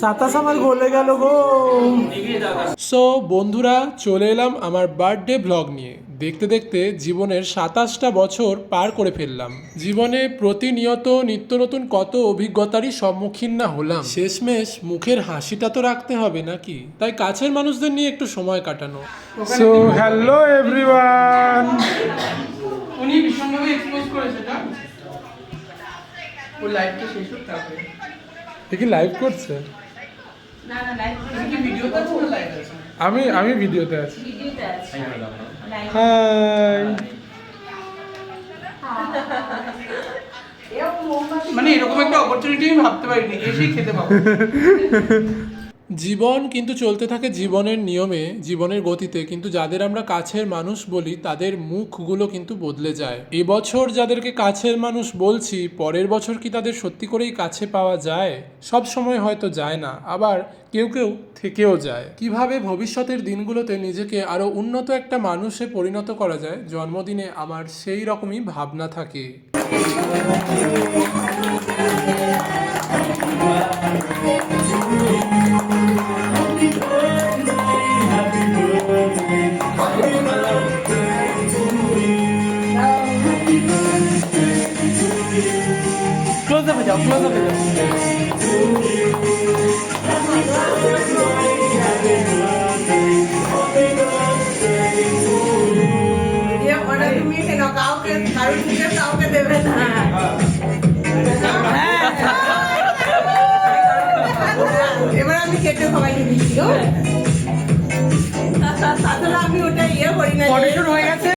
সাতাশ আমার গলে গেল গো। সো বন্ধুরা চলে এলাম আমার বার্থডে ব্লগ নিয়ে। দেখতে দেখতে জীবনের সাতাশটা বছর পার করে ফেললাম। জীবনে প্রতিনিয়ত নিত্য নতুন কত অভিজ্ঞতারই সম্মুখীন না হলাম। শেষমেশ মুখের হাসিটা তো রাখতে হবে নাকি? তাই কাছের মানুষদের নিয়ে একটু সময় কাটানো। সো হ্যালো এভরিওয়ান উনি ভীষণভাবে এক্সপোজ করেছে এটা। ওর লাইফটা শেষ হোক তারপরে। কি লাইভ করছে? আমি আমি ভিডিওতে আছি। ভিডিওতে আছে। লাইভ হাই মানে এরকম একটা অপরচুনিটি আমি ভাবতে পারিনি এসেই খেতে পাবো। জীবন কিন্তু চলতে থাকে জীবনের নিয়মে, জীবনের গতিতে, কিন্তু যাদের আমরা কাছের মানুষ বলি, তাদের মুখগুলো কিন্তু বদলে যায়। এবছর যাদেরকে কাছের মানুষ বলছি, পরের বছর কি তাদের সত্যি করেই কাছে পাওয়া যায়? সব সময় হয়তো যায় না, আবার কেউ কেউ থেকেও যায়। কীভাবে ভবিষ্যতের দিনগুলোতে নিজেকে আরও উন্নত একটা মানুষে পরিণত করা যায়? জন্মদিনে আমার সেই রকমই ভাবনা থাকে। কাউকে কারোর থেকে কাউকে দেবে না এবার আমি কেটে সবাইকে দিচ্ছি আসলে আমি ওটা ইয়ে করি না